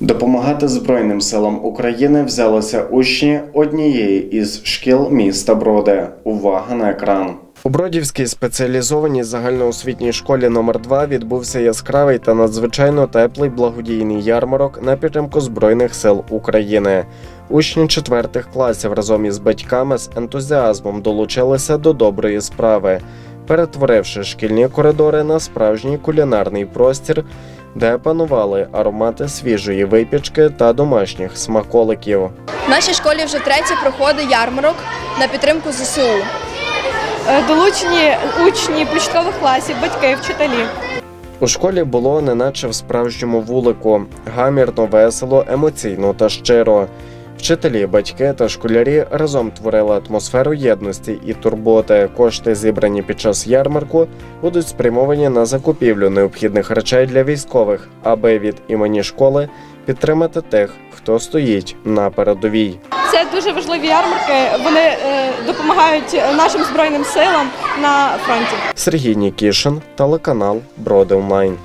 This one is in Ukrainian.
Допомагати Збройним силам України взялися учні однієї із шкіл міста Броди. Увага на екран. У Бродівській спеціалізованій загальноосвітній школі номер 2 відбувся яскравий та надзвичайно теплий благодійний ярмарок на підтримку Збройних сил України. Учні четвертих класів разом із батьками з ентузіазмом долучилися до доброї справи, перетворивши шкільні коридори на справжній кулінарний простір, де панували аромати свіжої випічки та домашніх смаколиків. В нашій школі вже третє проходить ярмарок на підтримку ЗСУ. Е, Долучені учні початкових класів, батьки, вчителі. У школі було неначе в справжньому вулику, гамірно, весело, емоційно та щиро. Вчителі, батьки та школярі разом творили атмосферу єдності і турботи. Кошти, зібрані під час ярмарку, будуть спрямовані на закупівлю необхідних речей для військових, аби від імені школи підтримати тих, хто стоїть на передовій. Це дуже важливі ярмарки. Вони е, допомагають нашим збройним силам на фронті. Сергій Нікішин, телеканал Броди Онлайн.